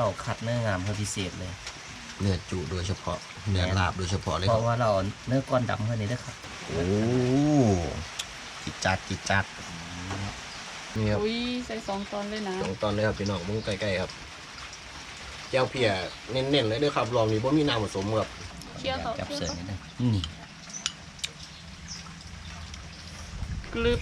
เราคัดเนื้องามเพื่อพิเศษเลย เนื้อจุโดยเฉพาะ เนื้อลาบโดยเฉพาะเลยเพครับราะว่าเราเอาเนื้อก้อนดำเพื่อนี้ด้วยครับโอ้จิตจัดจิตจัดนี่ครับ อุ้ยใส่สองตอนเลยนะตรงตอนเลยครับพี่น้องมึงใกล้ๆครับแก้วเพียเน้นๆเลยเด้วยครับลองนี้ว่ามีน้ำผสมครับเคี่ยวเขาจับเคี่ยวเสิร์ฟเขานิดนึงนี่กรึบ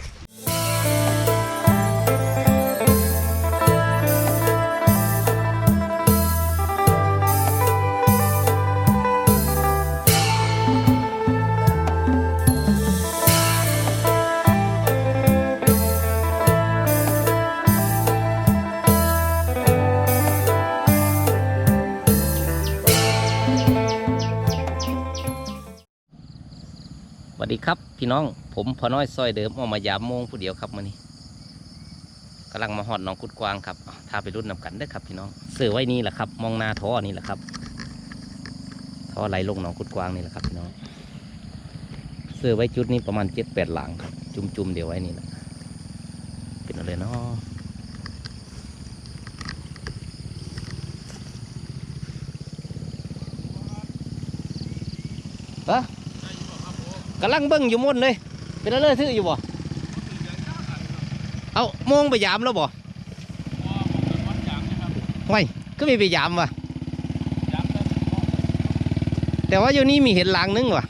วัสดีครับพี่น้องผมพอน้อยซอยเดิมออกมายามโมงผู้เดียวครับมื่อนี้กำลังมาหอดหน้องกุดกวางครับอ้าไปรุ่นนำกันเด้อครับพี่น้องเสือไว้นี่แหละครับ มองนาท่อนี่แหละครับท่อไหลลงหนองกุดกวางนี่แหละครับพี่น้องเสือไว้จุดนี้ประมาณเจ็ดแปดหลังครับ จุ่มๆเดี๋ยวไว้นี่แหละเป็นอะไรเนาะฮะ กำลังเบิ้งอยู่มุ่นเลยเป็นอะไรทื่ออยู่บ่เอาโมงไปยามแล้วบ่ไว้ก็มีไปยามว่ะแต่ว่าอยู่นี่มีเห็นหลางนึงว่ะ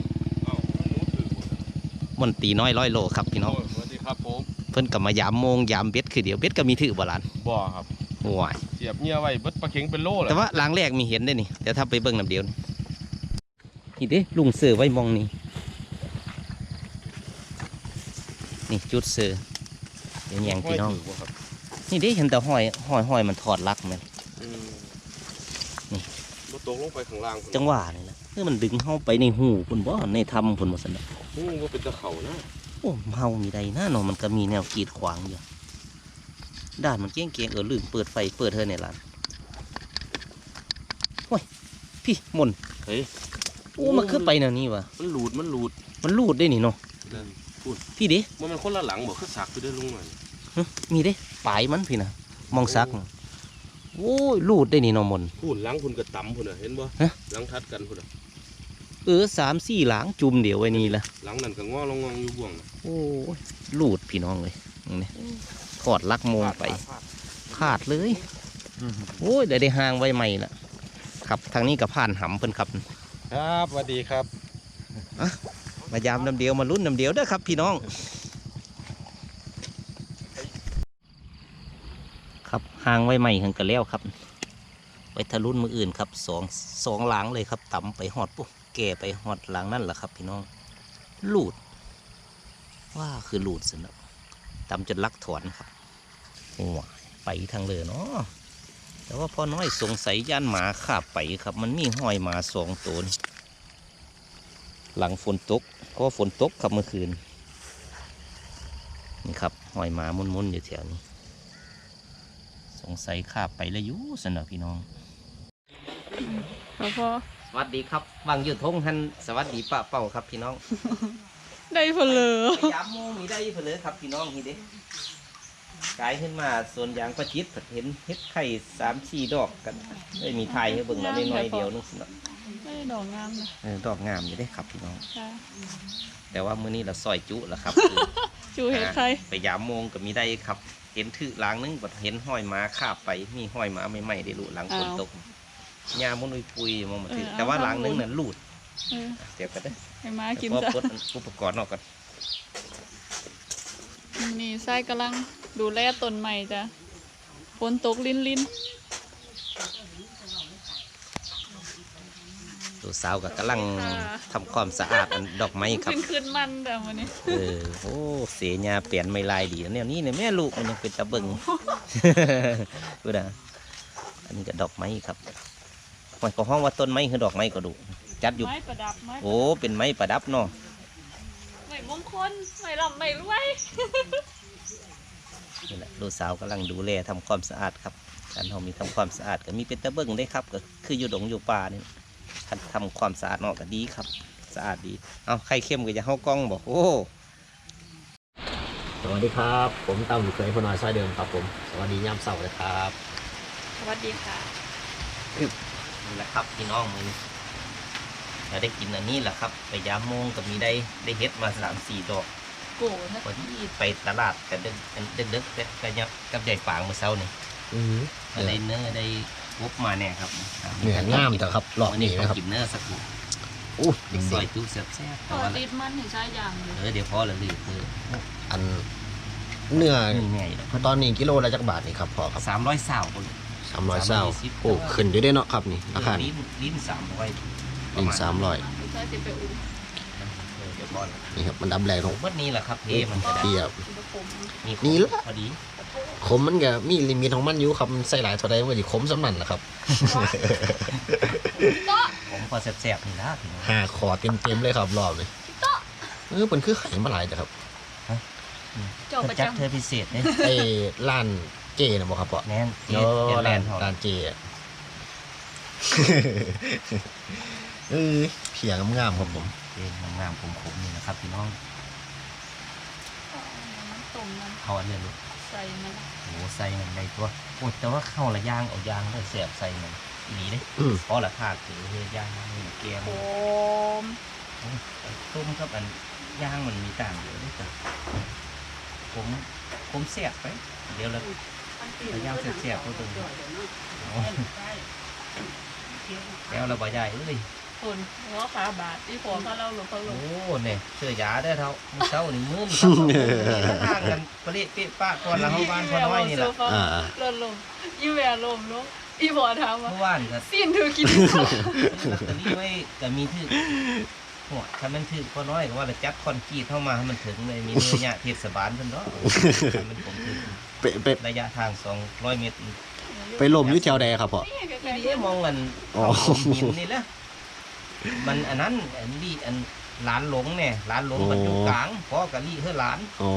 มันตีน้อยร้อยโลครับพี่น้องสวัสดีครับผมเพิ่นกับมายามโมงยามเบ็ดคือเดียวเบ็ดก็มีถือบ่หลานบ่ครับโอ้ยเสียบเงียไว้เบิดปลาเข็งเป็นโลเลยแต่ว่าหลางแรกมีเห็นได้นี่เดี๋ยวถ้าไปเบิ้งน้ำเดียวนี่นี่เด้ลุงเสือไว้มองนี่ นี่จุดเสือเดี๋ยวแยงพี่น้องบ่ครับนี่เด้เห็นแต่ห้อยห้อยห้อยมันถอดลักแมันอืมนี่บ่ตกลงไปข้างล่างพุ่นจังหวะนี่แหละคือมันดึงเข้าไปในหูพุ่นบ่ในถ้ำพุ่นบ่ซั่นดอกหูบ่เป็นตะเขานะโอ้เฮามีใดนะเนาะมันก็มีแนวกีดขวางอยู่ด้านมันเก้งเกงๆเออลืมเปิดไฟเปิดเธอในร้านโอ้ยพี่มนเฮ้ยโอ้มันคือไปแนวนี้วะมันหลุดมันหลุดมันรูดได้นี่เนาะนั่น พี่เด้มันมันคนละหลังบ่คือสักคือได้ลงหน่อยหึมีเด้ปลายมันพี่นะมองซักน่ะโอ้ยรูดได้นี่เนาะมนพุ่นหลังพุ่นก็ต่ำพุ่นน่ะเห็นบ่ฮะหลังทัดกันพุ่นน่ะเออสามสี่หลางจุ่มเดียวไว้นี่ละหลังนั้นก็งอลงงองอยู่บ่วงน่ะโอ้ยรูดพี่น้องเลยนี่ถอดลักโมงไปฟาดพลาดเลยโอ้ยได้ได้ห่างไว้ใหม่ละครับทางนี้กับผ่านหำเพิ่นครับ ครับสวัสดีครับ มายามน้ำเดียวมาลุ้นน้ำเดียวเด้อครับพี่น้อง ครับห่างไว้ใหม่หังกระแล้วครับไว้ทะลุนมืออื่นครับสองสองหลังเลยครับต่ำไปหอดปุ๊บแก่ไปหอดหลังนั่นแหละครับพี่น้องหลูด ว่าคือหลูดสินะต่ำจนลักถอนครับโอ้ยไปทางเลยเนาะแต่ว่าพ่อน้อยสงสัยย่านหมาขาบไปครับ มันมีห้อยหมาสองตัวนี่ หลังฝนตกเพราะว่าฝนตกครับเมื่อคืน นี่ครับห้อยหมามุนๆอยู่แถวนี้ สงสัยขาบไปแล้วอยุสนอพี่น้องพอพอสวัสดีครับวางอยู่ทงท่านสวัสดีป้าเป้าครับพี่น้อง ได้เพลอพยายามโมมีได้เพนเลยครับพี่น้องนี่เด้กลายขึ้นมาส่วนยางประชิดผัดเห็นเฮ็ดไข่สามสี่ดอกกันได้มีไทยให้เบิ่งแล้วน้อยๆเดียวนึงสิเนาะ ได้ดอกงามนะเออดอกงามอยู่ได้ครับพี่น้อง ค่ะแต่ว่ามื้อนี้เราซอยจุแล้วครับ จูเห็ดใครไปยามโมงก็มีได้ครับ เห็นถือหล้างนึงบัดเห็นห้อยหมาคาบไป มีห้อยหมาใหม่ๆได้ลูหลังฝนตกยามุนอุยปุยมองมาถือแต่ว่าหลังนึงน่ะลูดเออเดี๋ยวก็ได้ให้มากินเพราะจ้ะปลดอุปกรณ์ออกก่อนนี่ไส้กำลังดูแลต้นใหม่จ้ะฝนตกลิ้นลิ้น ตัวสาวก็กำลังทำความสะอาดอันดอกไม้ครับ ขึ้นขึ้นมันแต่วันนี้เออโอ้เสียญาเปลี่ยนไม่ลายดีนะเนี่ยนี่เนี่ยแม่ลูกมันยังเป็นตะเบิงดูนะอันนี้ก็ดอกไม้ครับมันก็ห้องว่าต้นไม้คือดอกไม้ก็ดู จัดอยู่ไม้ประดับไม้โอ้เป็นไม้ประดับเนาะไม้มงคลไม้ลำไม้รวยนี่แหละลูกสาวกำลังดูแลทำความสะอาดครับการเรามีทำความสะอาดก็มีเป็นตะเบิงได้ครับ ก็คืออยู่ดงอยู่ป่านี่ ท่านทำความสะอาดเนาะก็ดีครับ สะอาดดี เอาไข่เข้มก็จะเข้ากล้องบอกโอ้สวัสดีครับ ผมตั้มเคยพอน้อยซอยเดิมครับผมสวัสดียามเสาร์เลยครับสวัสดีค่ะนี่แหละครับพี่น้องมือนี้เราได้กินอันนี้แหละครับ ไปยามโมงก็มีได้ได้เฮ็ดมาสามสี่ดอกโกนะพอดีไปตลาดกันดึกกันดึกๆกันยับกับใหญ่ฝางเมื่อเช้านี่อือก็ได้เนื้อได้ วบมาเนี่ยครับเนื้องามแต่ครับรอบวันนี้นี้นะครับกินเนื้อสักหน่อยอู้ซเด็อยกจุ๊แซ่บๆพแต่อว่าติดมันเห็นใช้อย่างเลยเออเดี๋ยวพอละลือคือๆอันเนื้อนี่ไงล่ะตอนนี้กิโลละจักบาทนี่ครับพ่อครับสามร้อยสาวคนสามร้อยเศร้า320โอ้ขึ้นอยู่ได้เนาะครับนี่ราคานี่ลิ้นลิ้นสามร้อยลิงสามร้อยใช้ติดไปอุ้มเดี๋ยวพอละนี่ครับมันดับแรงผของมว่านี่แหละครับเทมันก็ได้เทียบติดผมมีนี่ละพอดี ขมมันก็มีลิมิตของมันอยู่ครับมันใส่หลายเท่าใดมันก็สิขมสำนั่นแหละครับผมพอแซ่บๆนี่ละพี่น้องห้าขอเต็มๆเลยครับรอบนี้เออมันคือไข่มาหลายแต่ครับเจ้าประจัดจำ เธอพิเศษเนี่ยไอ้ร้านเจนะบอกครับพ่อแน่นเจเนาเจะแลร้านนด์ทอร้านเจอะเออเพียงงามๆครับผม เจงามๆขมๆนี่นะครับพี่น้องมันต้มมันเอาอันนี้ลูก ใส่มันโอ้ใส่มันได้ตัวโอ้แต่ว่าเข้าละย่างเอาย่างได้แซ่บใส่มันอีหลีเด้อืมเพราะละธาตุถือเฮ็ดย่างนี่แกงโคมต้มกับอันย่างมันมีต่างเดียวเด้จ้ะผมผมแซ่บไป เดี๋ยวละแล้วย่างแซ่บๆก็ตรงนี้เอาแล้วเราบ่ใหญ่เอ้ย คนเพราะขาบาดที่ผมเขาเล่าหลวงเขาหลโอ้งเนี่ยเสื้อยาได้อเท่ามื้อเช้านี่มื่นครับทางกันปริเปะปะก่อนละเฮาบ้านพ่อน้อยนี่ล่ะอ่า ลดลงยี่แหวลมลงอีบอถามว่าเมื่อวานก็สิ้นถือกินลอตเตอรี่ไว้ก็มีถือหัวถ้ามันถือพ่อน้อยก็ว่าจะจัดคอนกรีตเข้ามาให้มันถึงเลยมีเนื้อยะเทศบาลเพิ่นเนาะให้มันผมถึงไปไประยะทาง200เมตรไปลมอยู่แถวใดครับพ่อนี่ใกทีล้นี้มองกันอ๋อหินนี่แหละ มันอันนั้นอันนี้อันหลานหลงเนี่ยหลานหลงมันอยู่กลางพ่อกับลี่เฮือหลานอ๋อ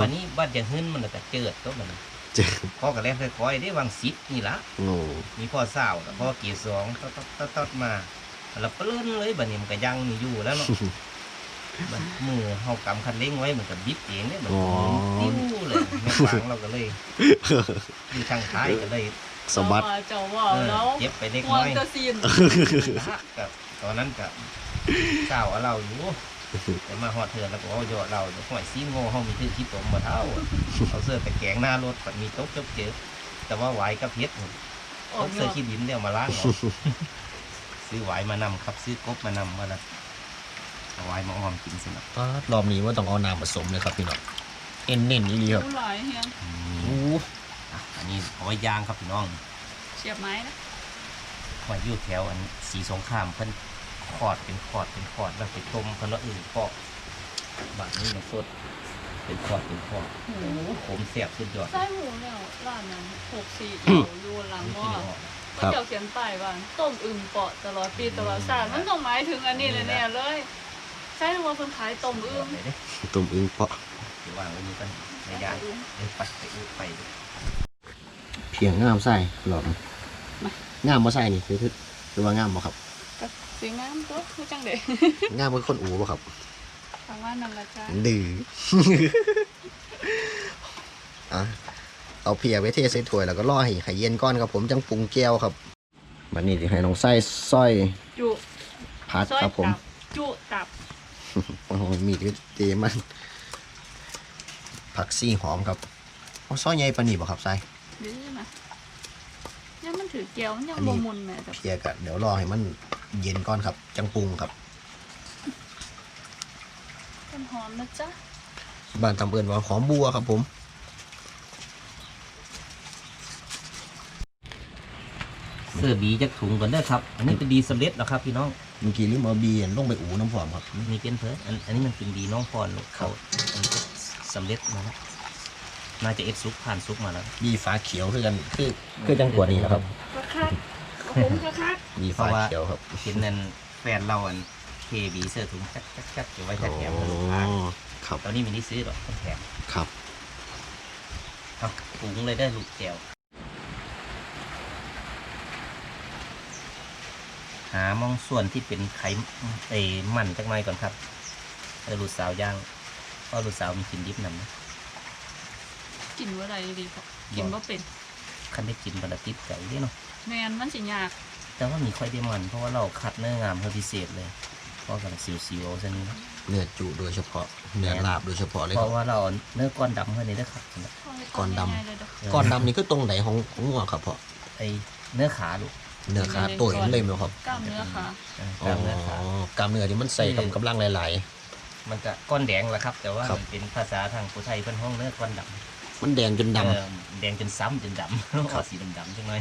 วันนี้บ้านจะหึ้นมันก็เจิดก็มันเจ๊พ่อกับแรงค่อยๆได้วางซิปนี่ละโอ้มีพ่อสาวกับพ่อเกียร์สองตอดตอดตอดมาแล้วปลื้นเลยบัดนี้มันก็ยังมีอยู่แล้วเนาะมันมือเฮากำคันเร่งไว้มันก็บิดเองเนี่ยมันก็หมุนติ้วเลยไม่ฟังเราก็เลยอยู่ทางท้ายก็เลยๆ สะบัด เจ้าว่าเออแล้วเจ็บไปเล็กมอน้นอยตะซีนกับตอนนั้นกับเจ้าเอาเราอยู่แต่มาหอดเถื่อนแล้วก็เอาโยอเราหอยซีโง่เขามีทื่อที่ตมมาเท่าเอาเสื้อไปแกงหน้ารถก็มีโต๊ะจบเจอแต่ว่าไหวกับเพชรออเอากเสื้อเนาะขี้ดินเดี๋ยวมาล้างเอาซื้อไหวมานำครับ ซื้อกบมานำมาละเอาไหวมาออมกินสินะป๊าดรอบนี้ว่าต้องเอาน้ำผสมเลยครับพี่น้องเอ็นเน่นนี่ครับผู้หลายเฮียงอู้ อะอันนี้เอาไว้ย่างครับพี่น้องเสียบไม้นะไว้อยู่แถวอันสีสงครามเพิ่นขอดเป็นขอดเป็นขอดแล้วไปต้มเพิ่นว่าอื่นปอกบาดนี้มันสดเป็นขอดเป็นขอดโอ้โหผมเสียบสุดยอดไส้หมูแล้วร้านนั้นหกสี่อยู่อยู่หลังนี่บ่กินอออกก็เจ้าเขียนป้ายว่าต้มอึ่งเปาะตลอดปีตลอดชาติมันต้องหมายถึงอันนี้เลยแน่เลยใช่ว่าคนขายต้มอึ่งเลยเด้ตุ่มอึ้งเปาะเดี๋ยววางไว้นี่กันในยายเดี๋ยวไปไปอุดไป เพียงงามใส่หลอดงามมาใส่นี่คือคือว่างามบ่ครับก็สีงามตัวคือจังเด็กงามเป็นคนอูบ่ครับทางว่านั่นละจ้าดื้ออะเอาเพียไว้เทใส่ถ้วยแล้วก็รอให้ไข่เย็นก้อนครับผมจังปรุงแก้วครับบัดนี้สิให้น้องไส้สร้อยจุพัดซอยครับผมตับจุตับโอ้โหมีดเจมันผักซี่หอมครับเอาซอยใหญ่ปานนี้บ่ครับไส้ ดื้อมายังมันถือเกี๊ยวมันยังอันนี้ บมุนแม่แต่เพียกะเดี๋ยวรอให้มันเย็นก้อนครับ จังปรุงครับต้นหอมนะจ๊ะบ้านทำเอินว่าหอมบัวครับผม เสื้อบีจากถุงก่อนเด้อครับ อันนี้เป็นดีสำเร็จแล้วครับพี่น้อง เมื่อกี้ลืมเอาเบียนลงไปอูน้ำหอมครับ มีเป็นเพิ่อันอันนี้มันเป็นดีน้องพรลูกเขาอันนี้สำเร็จมาแล้ว น่าจะเอ็ดซุกผ่านซุกมาแล้วบีฟ้าเขียวคือกันคือคือจังกวดนี่แหละครับคักคักๆผมคักคักบีฟ้าเขียวครับเห็นนั่นแฟนเราอันเคบีเสื้อถุงจักจักจักอยู่ไว้อ๋แถมๆลูกค้าอครับตอนนี้มีที่ซื้อหรอกต้องแถมครับเอาถุงเลยได้ลูกแก้วหามองส่วนที่เป็นไขไอ้มันจักหน่อยก่อนครับเออลูกสาวย่างเพราะลูกสาวมันกินดิบนำนะ กินว่าอะไรดีพอกินว่าเป็นคันได้กินบันติดใจเด้เนาะแมนมันสิยาก แต่ว่ามีค่อยได้มัน เพราะว่าเราคัดเนื้องามเพื่อพิเศษเลย เพราะกันสิวๆเอาซะนี้นะเนื้อจุโดยเฉพาะเนื้อลาบโดยเฉพาะเลยเพครับ ราะว่าเราเอาเนื้อก้อนดำเพื่อนี้ได้อครับก่อนดำง่ายๆเลยเด้อก้อนดำนี่คือตรงไหนของของงัวครับพ่อไอเนื้อขาลูกเนื้อขาตัวมันเลยไหมครับกล้ามเนื้อค่ะเอออ๋กล้ามเนื้อขาอกล้ามเนื้อที่มันใส่กับกำลังหลาย มันก็ก้อนแดงแหละครับ แต่ว่าครับ มันเป็นภาษาทางผู้ไทยเป็นห้องเนื้อก้อนดำๆ มันแดงจนดเออแดงจนซ้ำจนดำต้องครัขอบสีดำๆจังหน่อย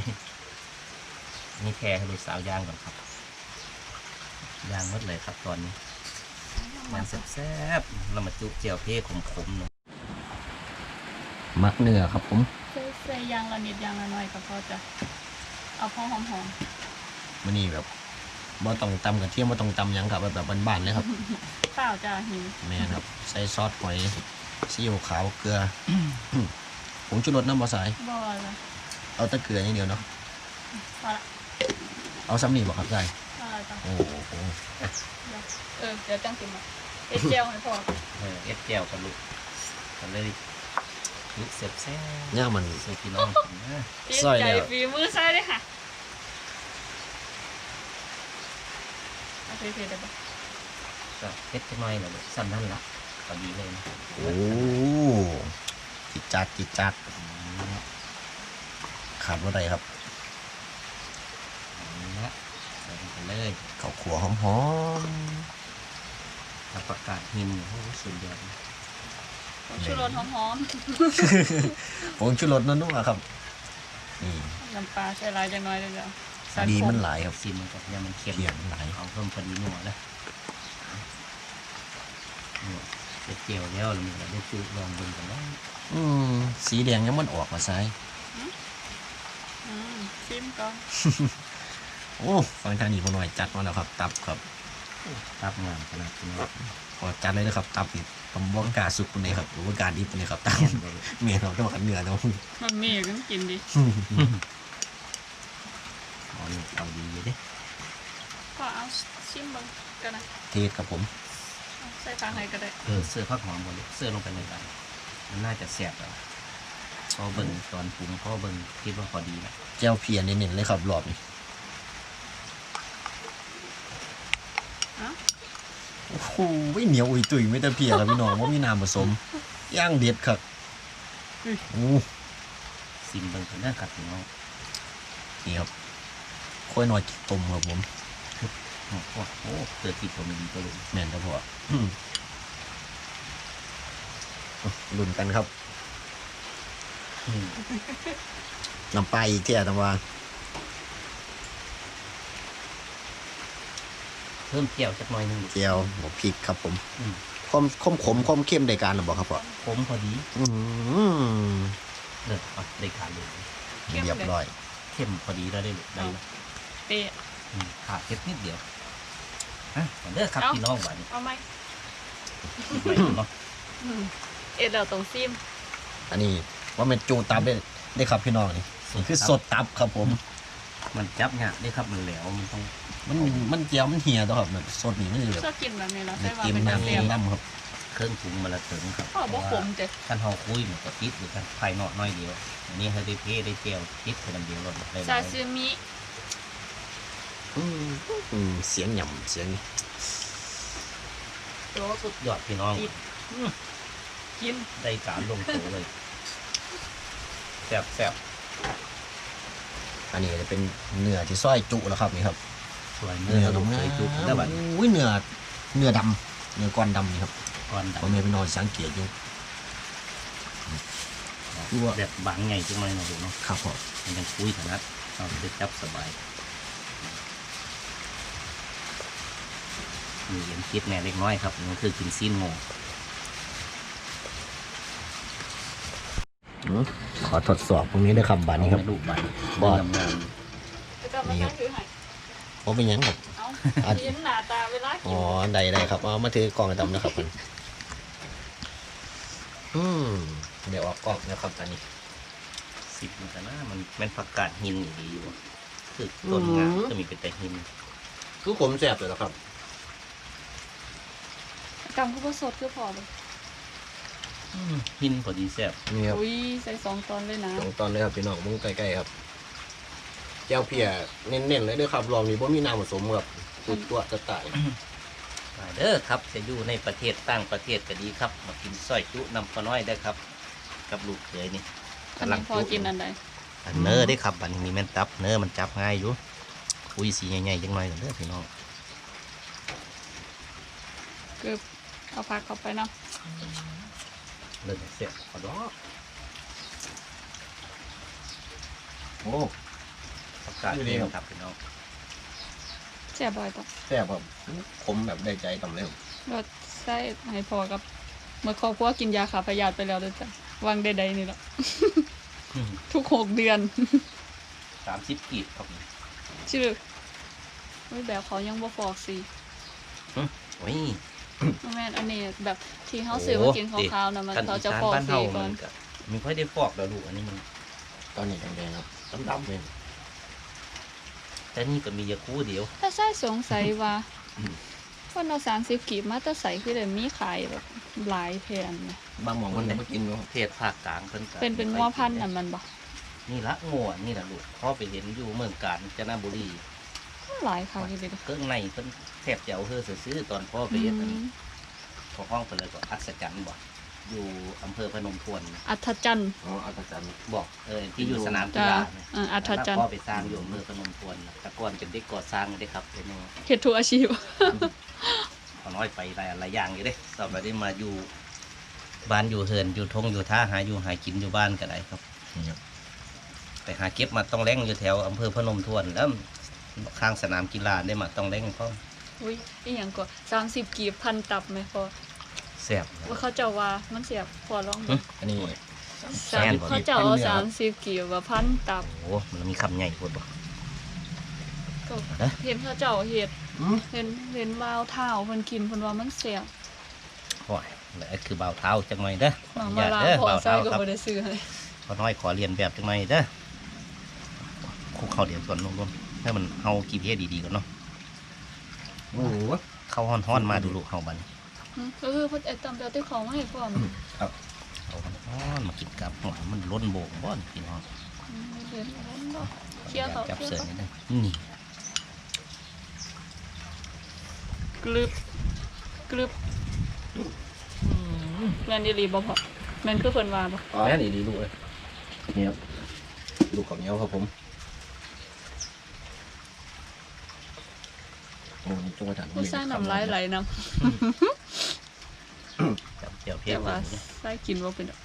นี่แค่ให้ลูกสาวย่างก่อนครับย่างหมดเลยครับตอนนี้ย่างแซ่บๆเรามาจุเจียวเพ่ขมๆหน่อยำมักเนื้อครับผมใส่ใส่ยางละนิดยางละหน่อยก็พอจะเอาพอหอมมันนี่แบบบ่ต้องตำกระเทียมบ่ต้องตำหยังครับแบบแบบบ้านๆเลยครับๆเปล่าจ้าหิวแม่นครับใส่ซอสหอย ซีอิ๊วขาวเกลือผงชูรสน้ำบ่ใส่บ่ละเอาแต่เกลืออย่างเดียวเนาะพอละเอาซ้ำนี่บ่ครับใส่พอละจ้าโอ้โหเออ เดี๋ยวจังสิมาเอ็ดเจียวให้พอเออเอ็ดเจียวกับลูกกันเลยลูกเสียบแซ่บเนี่ยมันๆสู่พี่น้องกินนะติดซอยใจแล้ว ฝีมือใส่เลยค่ะเอาเผ็ดๆได้ปะก็เอ็ดจังหน่อยนะลูกซ้ำนั่นละ พอดีเลยนะโอ้จิตจัดจิตจัดอืมขาดว่าไรครับนี่ละใส่ลงไปเลยข้าวขัวหอมถ้าประกาศหินโอ้โหสุดยอดผงชูรสหอมๆผงชูรสนั่นนู่นครับนี่ๆน้ำปลาใส่หลายจังน้อยเลยจ้ะใส่ดีผงมันหลายครับซิมมันกับเนี่ยมันเค็มเขียนหลายเอาเพิ่มพอดีหนัวแล้วเนี่ย เอ็ดเจียวแล้วเรามีอะไรได้จุลองเบิ่งกันแล้วอืมสีแดงยังมันออกมาใส่อืมชิมก่อนโอ้ฟังทางนี้พอหน่อยจัดมาแล้วครับ ตับครับตับงามขนาดนี้พอจัดเลยนะครับ ตับนี่ผมว่ากล้าสุกคนนี้ครับหรือว่ากล้าดิบคนนี้ครับตับเค็มเลยเมียเราต้องขันเนื้อต้องมันมีก็กินดิอ๋อนี่เอาดีอยู่เด้ก็เอาชิมเบ้างกันนะเทศครับผมเอา ใส่ปลาให้ก็ได้เออเสื้อผักหอมหมดเลยเสื้อลงไปในกันมันน่าจะแซ่บแล้วพอเบิ่งตอนปรุงพอเบิ่งคิดว่าพอดีแล้วแจ้วเพียเน้นๆเลยครับรอบนี้เอ้าโอ้โหไม่เหนียวอุ้ยตุยไม่แต่เพียครับพี่น้องว่ามีน้ำผสมย่างเด็ดครับโอ้ซิมเบิ่งกันนะครับพี่น้องนี่ครับค่อยหน่อยต้มครับผม โอ้โหโอ้เกิดติดผมดีก็เลยแม่นครับพ่ออืมลุ้นกันครับอืมน้ำปลาอีกเที่ยตำว่าเพิ่มเจียวสักหน่อยหนึงลูกเจียวบวกพริกครับผมอืมความขมขมความเข้มในการหรือเปล่าครับพ่อผมพอดีอืมเลิศอะได้การเลย เรียบร้อย เข้มพอดีแล้วได้ลูกได้แล้วเป๊ะ อืมขาดเผ็ดนิดเดียว อะก่อนเด้อครับเอ้าพี่น้องบ้านนี้เอาไหมคิดไว้เนาะอืมเอ็ดเราต้องซิมอันนี้ว่าเป็นจูตับได้ได้ครับพี่น้องนี่นี่คือสดตับครับผม มันจับงะได้ครับมันแหลวมันต้องมันมันเจียวมันเหี่ยตัวครับแบบสดนี่มันจะแบบชอบกินแบบนี้แล้วเด็ใช่กว่ากินเป็นน้ำเสีเค็ยมมน้ำครับ เครื่องปรุงมาละถึงครับพ่อบอกขมเจ้ะขั้นเฮาคุยมันก็ติดหรือกันภายนอกน้อยเดียวอันนี้ให้ได้เพได้เจียวติดแค่ลำเดียวรถได้หซาลายซิมิอืมอืม เสียงหย่ำเสียงโอ้สุดยอดพี่น้องกินได้การลงตัวเลยแซ่บแซ่บอันนี้จะเป็นเนื้อที่ซอยจุแล้วครับนี่ครับสวยเนื้อลงเคยจุกแล้วบัดนี้อุ้ยเนื้อเนื้อดำเนื้อก้อนดำนี่ครับก่อนพ่อแม่พี่น้องสังเกตอยู่ดับแบบบางไงจังเลยนะลูกเนาะครับพ่อมันยังคุยถนัดเราจะจับสบาย มีเย็นคิดแน่เล็กน้อยครับมันคือกินซีนโง่อืมขอทดสอบตรงนี้ด้วยครับบานนี้ครับลูกบานบอดงามแล้วก็มาตั้งถือให้ผมเป็นหยังครับเอาอันกินหน้าตาเวลากิอ๋อนใดใดครับเอามาถือกล่องดำนะครับมันอืมเดี๋ยวออกกล่องนะครับอันนี้สิบมันกันนะมันเป็นผักกาดหินอยู่ดีอยู่อะคือต้นงาอืมจะมีเป็นแต่หินคือผมแซ่บเลยนะครับ กำข้าวโพดสดก็พอเลยหินพอดีแซ่บนี่ครับอุ้ยใส่สองตอนเลยนะสองตอนเลยครับพี่น้องมึงใกล้ๆครับแก้วเพียเน้นๆเลยเด้อครับลองนี่บ่มีน้ำผสมครับตัวตัวจะตายมาเด้อครับจะอยู่ในประเทศต่างประเทศก็ดีครับ มากินซอยจุน้ำปลาน้อยได้อครับ กับลูกเขยนี่อันนี้พอกินอันใดอันเนื้อได้อครับอันนี้มีแม่นตับเนื้อมันจับง่ายอยู่อุ้ยสีใหญ่ๆจังหน่อยกันเด้อพี่น้องเกือบ เอาผักเข้าไปเนาะเริ่มเสียขอดอกโอ้ประกาศอยู่ดีนี่ครับครับพี่น้องแซ่บบ่อยปะแซ่บครับผมแบบได้ใจต่ำเร็วก็ใส่ให้พอกับเมื่อครอบครัวกินยาขาพยาธิไปแล้วเด้วยจ้ะวางใดๆนี่แหละทุกหกเดือนสามสิบกีบครับชื่อไม่แบบเขายังบ่ฟอกสีโอ้ย แม่นอันนี้แบบที่เขาซื้อมากินขาวๆนะมันกันเขาอีจะสานฟอกบ้านสีเฮาก่อมันนก็มันค่อยได้ฟอกแล้วลูกอันนี้มันตอนนี้แดงๆครับดำๆเลยแต่นี่ก็มียาคูเดียวแต่ใช่สงสัยว่าคนเอาสามสิบกีบมาแต่ใส่คือเดี๋ยวมีขายแบบหลายแทนนะบางหมองมันไม่กินเนาะเทศภาคกลางเพิ่นก็เป็นเป็นงัวพันธุ์น่ะมันบอกนี่ละงัวนี่ละลูกพ่อไปเห็นอยู่เมืองกาญจนบุรี หลายค่ะคือเด็กเครื่องในเพิ่นแทบจะเอาเฮือซื้อๆตอนพ่อไปเห็นอันนี้พอห้องไปเลยก็อัศจรรย์บ่อยู่อำเภอพนมทวนอัศจรรย์อ๋ออาจารย์บอกเออที่อยู่สนามกีจ้าฬาเนี่ยอ่าอัศจรรพ่อย์ไปสร้างอยู่อำเภอพนมทวนแต่ก่อนเป็นเด็กก่อสร้างเลยครับเป็นเฮ็ดทุกอาชีพพอน้อยไปหลายหลายอย่างอยู่เด้สอบไปได้มาอยู่บ้านอยู่เฮือนอยู่ทงอยู่ท่าหาอยู่หากินอยู่บ้านก็ได้ครับนี่ครับไปหาเก็บมาต้องแรงอยู่แถวอำเภอพนมทวนแล้ว ข้างสนามกีฬาได้มาต้องแรงเพราะอุ้ยอีหยังก็สามสิบกีบพันตับไหมพอแซ่บว่าเขาเจะว่ามันเสียบพอลองหึดูอันนี้ สามแม่นบ่ เขาเจะเอาสามสิบกีบว่าพันตับโอ้โหมันมีคำใหญ่โคตรบ่ ก็เอ๊ะ เห็นเขาเจ้าเห็ดอืม เห็นเห็นวาวเท้าเพิ่นกินเพิ่นว่ามันเสียบโอ้ยแล้วคือเบาเท้าจังหน่อยเด้อหมาอมาย่าลาเด้อพอเบาใส่เท้าก็ครับบ่ได้ซื้อให้พอน้อยขอเรียนแบบจังหน่อยเด้อคุกเข้าเดี๋ยวก่อนรวมๆ ให้มันเฮากี่เพียดีๆก่อนเนาะโอ้โหเข้าฮ้อนๆมาดูลูกเฮาบัดนอืมก็คือเพิ่นไอ้ตำเปาที่เขามาให้พร้อมครับเอาฮ้อนๆมากินกับหัวมันล้นโบกบ่อนพี่น้องอืมเห็นเห็นบ่เคลียร์เขาจับเคลียเสือร์เขานิดนึงนี่กรึบกรึบแม่นอีหลีบ่พอแม่นคือเพิ่นว่าบ่อ๋อแม่นี่ดีลูกเอ้ยนี่ครับลูกของเหนียวครับผม โอ้นี่จงกระถางผู้สร้างน้ำลายไหลนํจับเจียวเพแต่ชรว่าใส่กินบ่เป็นดอก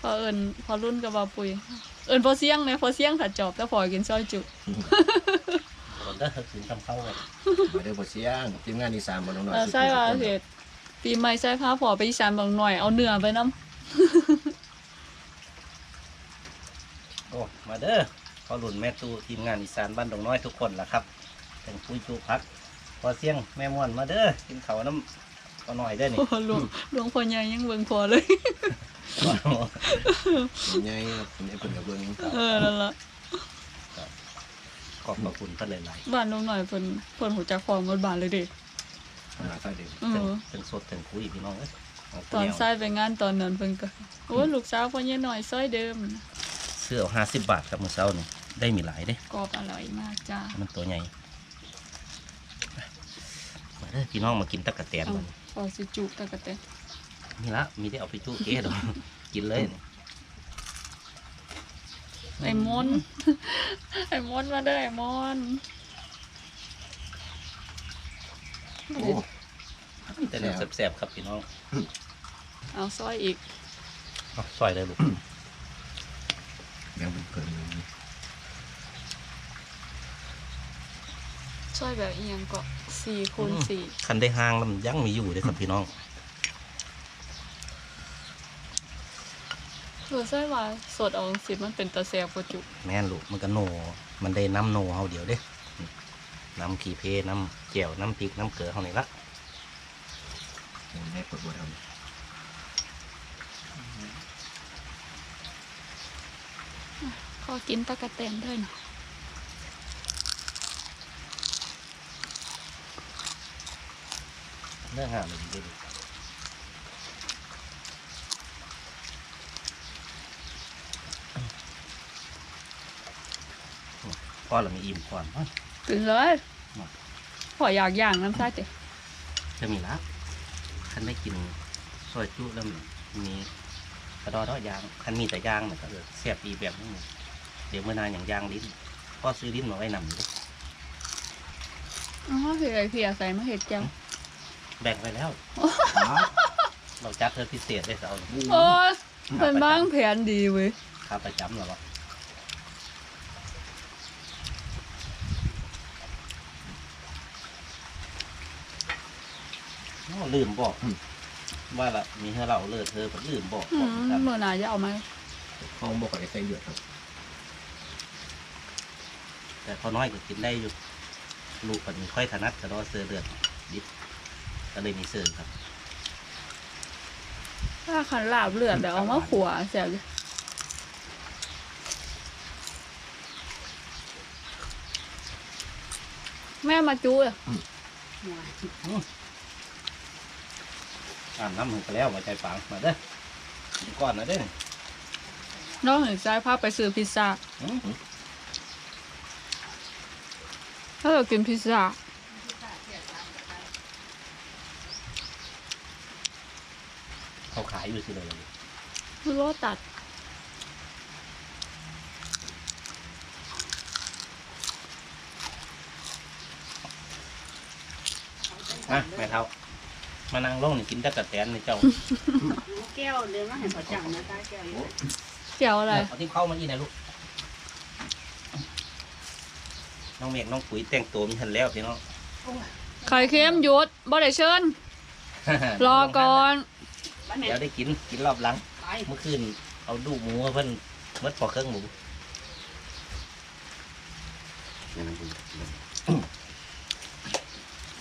พอเอิ้นพอรุ่นก็บ่ปุย เอิ้นพอเสียงแหน่พอเสียงถ้าจอบแต่พอกินซอยจุคนเด้อถึงทำเข้ากันมาเด้อบ่เสียงทีมงานอีสานบ่น้องน้อยเออใช่ว่าเฮ็ดปีใหม่ใส่ผ้าพอไปอีสานบางหน่อยเอาเนื้อไปนํโอ้มาเด้อพอหลุนแม่ตู้ทีมงานอีสานบ้านดงน้อยทุกคนล่ะครับ ถึงคุยจูพัก พอเสียงแม่ม่วนมาเด้อกินข้าวน้ำก็หน่อยได้อนี่ โอ้หลวงหลวงพ่อใหญ่ยังเบิ่งพอเลยเป็นไงครับเป็นไอ้เพิ่นกับเบิ่งเออนั่นล่ะขอบพระคุณเพิ่นหลายบ้านลงหน่อยเพิ่นเพิ่นหูจักฟองหมดบ้านเลยเด้หาใส่เด็กเอๆถึงอถึงสดถึงคุยพี่น้องเอ้ยเอาตอนแวใส่ไปงานตอนนั้นเพิ่นก็โอ้ยลูกสาวพ่อใหญ่หน่อยซอยเดิม เสื้อห้าสิบบาทครับมื้อเช้านี่ได้มีหลายเด้กรอบอร่อยมากจ้ามันตัวใหญ่มาเด้อ พี่น้องมากินตะกะแตนเอามันพอสิจุตะกะแตนนี่ละมีได้เอาไปจู้เก๊ดอกกินเลยนี่ไอ้มนต์ไอ้มนต์มาเด้อไอ้มนต์โอ้มีแต่เนื้อแซ่บๆครับพี่น้องเอาซอยอีกเอาซอยเลยลูก ยังเป็นเพิ่นอยู่ ซอยแบบอีหยังก็4คูณ4คันได้ห้างแล้วมันยังมีอยู่เด้อครับพี่น้องเออซอยว่าสดเอาสิมันเป็นตะแซ่บบ่จุ แม่นลูกมันก็โน มันได้น้ำโนเฮาเดียวเด้นี่น้ำขี้เพน้ำแจ่วน้ำพริกน้ำเกลือเฮานี่ละยังได้เปิดบ่ทำขอกินตะกะแตนด้วยหน่อ ยเนื้อหามันดีดีพ่อเรามีอิ่มก่อนกินเลยพออยากย่างน้ำซาเจจะมีรับคันได้กินซอยจุแล้วมันมีกระดอดอยางคันมีแต่ยางมันก็เลยแซ่บอีแบบนี้เดี๋ยวเมื่อนานอย่างยางลิ้นพ่อซื้อลิ้นมาไว้นำอยู่เด้ออ๋อเพียเพียใส่มะเห็ดแจ่ว แบ่งไปแล้วเราจัดเธอพิเศษได้เสาร์โอ้ยเป็นบ้างแผนดีเว้ยข้าประจำเหรอวะโอ้ลืมบอกว่าละมีให้เราเลิกเธอผมลืมบอกอืบอกมครับเมื่อหนาจะเอาไหมห้องบอกกับไอ้ไส้เดือดครับ แต่พอน้อยก็กินได้อยู่ ลูกมันค่อยถนัดกระดอเสือเดือดดิบ ก็เลยมีเสือครับ ถ้าขันลาบเลือดเดี๋ยวเอามาขัวแซ่บเลยแม่มาจู้อะอ่านน้ำมันก็แล้วมาใจปังมาเด้อกินก้อนนะเด้อน้องเห็นใจพาไปซื้อพิซซ่าอื้อถ้าเรากินพิซซ่า เขาขายอยู่สิเลยคือรสตัดนะแม่เท่ามานั่งลงนี่กินตะกะแตนในเจ้าแก้วเดินมาเห็นเขาจังนะตาแก้วอยู่เจียวอะไรเอาที่เข้ามาอีนะลูกน้องเมฆน้องปุ๋ยแต่งตัวมีทันแล้วพี่น้องไข่เค็มหยุดบ่ได้เชิญรอก่อน บ้านไหนเดี๋ยวได้กินกินรอบหลัง ไปเมื่อคืนเอาดูกหมูมาเพิ่นหมดพอเครื่องหมู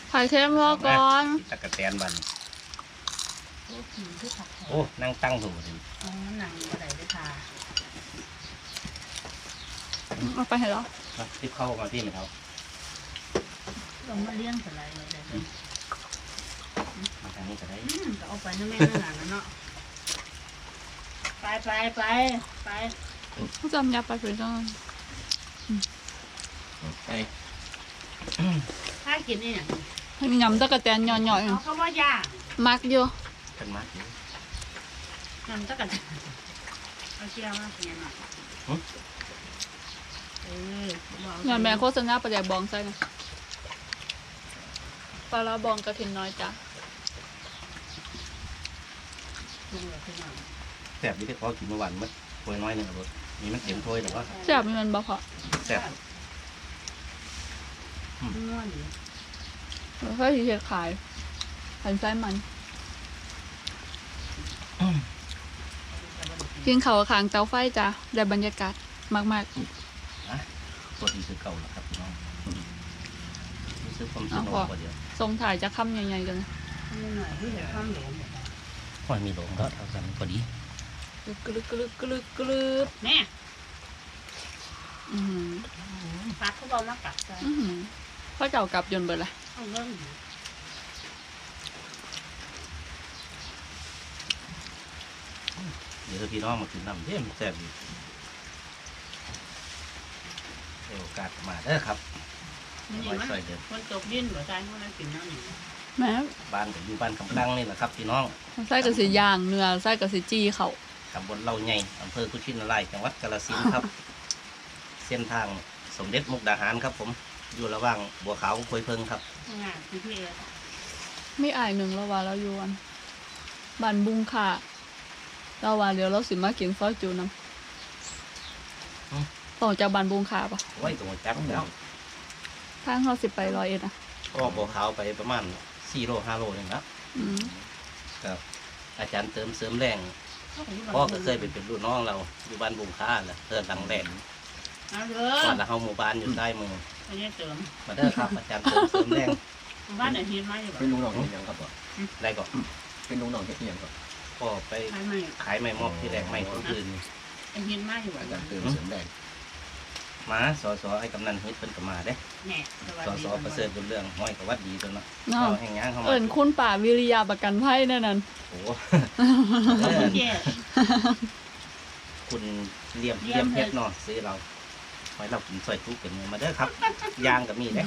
ไข่เค็มรอก่อนตะกะแตนบันโอ้ผีที่ผักโอ้นั่งตั้งถูกสิอ๋อหนังอะไรด้วยค่ะเอาไปให้เรามาที่เข้ามาพี่แม่เท่าลงมาเลี้ยงอะไรเลยเดี๋ยวมา ทางนี้ก็ได้อืมก็เอาไปนั่นแม่นั่นหลังนั่นเนาะไปไปไปไปจำยาไปเป็นจังไปถ้ากินนี่เนี่ยให้มียำตะกะแตนหย่อยเขาเขาว่าย่างๆมักอยู่เป็นมาอยู่นำตะกันเอาเชี่ยวมาเป็นยังไงเอองานแม่โฆษณาประแดกบองใส่นะปลาร้าบอ งกระถินน้อยจ้ะดูเลยพี่น้องแซ่บที่ได้พอกินเมื่อวานมั้ยถ้วยน้อยหนึ่งเอารถนี่มันเต็มถ้วยแต่ว่าแซ่บมีมันบ่พอแซ่บง่วนอยู่แล้วก็ทีเฮ็ดขายหันไส้มันกินเขาวขางเตาไฟจ้ะได้บรรยากาศมากสดอีกคือเก่าแล้วครับพี่น้องรู้สึกความสนุกกว่าเดียว ๆทรงถ่ายจะค่ำใหญ่ๆกันนะนิดหน่อยที่เห็นข้ามหลวง ค่อยมีหลงแล้วเท่ากันพอดีกรึกกรึกกรึกกรึกแม่อื้อหือพักเขาบอกมากัดใจอื้อหือพ่อเจ้ากลับยนต์เบิดละเอาเรื่องเดี๋ยวพี่น้องมากินน้ำเยี่ยมแซ่บดีเดี๋ยวโอกาสมาเด้อครับมันไว้นี่มันใส่เดือนมันตกดินหัวใจมันนั่นกินน้ำหนึ่ง แม่บ้านก็อยู่บ้านคำลังนี่แหละครับพี่น้องไส้กับสีย่างเนื้อไส้กับสีจี้เขาตำบลเล่าใหญ่อำเภอกุชินารายจังหวัดกาฬสินธุ์ครับ เส้นทางสมเด็จมุกดาหารครับ ผมอยู่ระหว่างบัวขาวกับควยเพิงครับงานที่พี่เอไม่อายหนึ่งแล้วว่าเราอยู่อันบันบุงค่ะเราว่าเดี๋ยวเราสิมากินซอยจูน้ำต่อจากบันบุงค่ะปะไว้ตรงจักแล้วทางเราสิไปร้อยเอ็ดอะก็บัวขาวไปประมาณ 4โล5โลนึงนะอืมครับ อาจารย์เติมเสริมแรงพ่อก็เคยเป็นเป็นรุ่นน้องเราอยู่บ้านบุงค้าแหละเติมหลังแรงเอาเถก่อนอะละเฮาหมู่บ้านอยู่ใต้มืออันนี้เติมมาเด้อครับ อาจารย์เติมเสริมแรงบ้านไหนหินมาอยู่เป็นลุงหน่องเฮ็ดหยังครับบ่ได้ก็เป็นลุงหน่องเฮ็ดหยังครับพ่อไปใช่ไหมขายไม้มอบที่แรกไม้คนอื่นไอ้หินมาอยู่อาจารย์เติมอืมเสริมแดง มาสอสอไอ้กำนันเฮ็ดเพิ่นก็มาเด้แน่สวัสสอดีสอประเสริฐบนเรื่องห้อยกับวัดดีตัวเนาะเนาะเราแห่งงานเข้ามาเอิ่นคุณป่าวิริยาประกันภัยแน่นอนโอ้โหเออเจ๊คุณเลี่ยมเลี่เลี่ยยมมเพเพชชรรเนาะซื้อเราไว้เรากินซอยจุกันมาเด้อครับยางกับมีเด้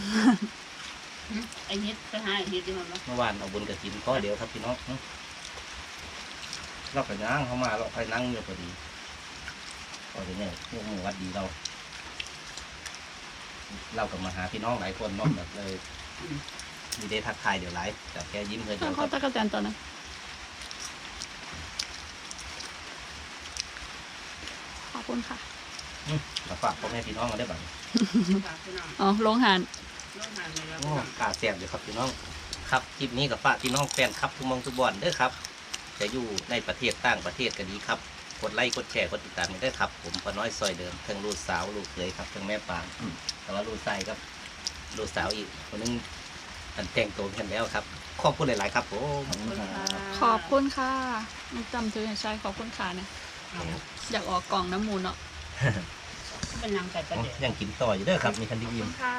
ไอ้เฮ็ดไปหาไอ้เฮ็ดที่มันเนาะเมื่อวานเอาบุญกระถินก็เดียวครับพี่น้องอื้อเราไปนั่งเข้ามาเราไปนั่งอยู่พอดีก็เดี๋ยวนี้พวกหมู่วัดดีเรา เรากับมาหาพี่น้องหลายคนเน้องแบบเลยมีได้ทักทายเดี๋ยวไลฟ์แต่แค่ยิ้มเพื่อนเดียวคเขารับตะกะแตนตอนนั้นขอบคุณค่ะอื้อมาฝากพ่อแม่พี่น้องกันได้บ้างฝากพี่น้องอ๋อลงหานร่วมงานเลยแล้วโอ้พี่น้องกาเสียบอยู่ครับพี่น้อง ครับคลิปนี้กับฝากพี่น้องแฟนครับทุกหมองทุกบอนเด้อครับ จะอยู่ในประเทศต่างประเทศก็ดีครับกดไลค์กดแชร์กดติดตามกันด้วยครับ ผมปาน้อยซอยเดิมทั้งลูกสาวลูกเขยครับทั้งแม่ปางอืม แต่ว่าลูกชายครับลูกสาวอีกคนนึงอันแต่งตัวกันแล้วครับ ขอบคุณหลาย ๆ ครับผมขอบคุณค่ะขอบคุณค่ะไม่จำชื่อให้ใช่ขอบคุณค่ะเนี่ยเอาอยากออกกล่องน้ำมูลเนาะเป็นนางไก่ประเดี๋ยวยังกินต่ออยู่เด้อครับ มีทันดีขอบอิ่คุมณค่ะ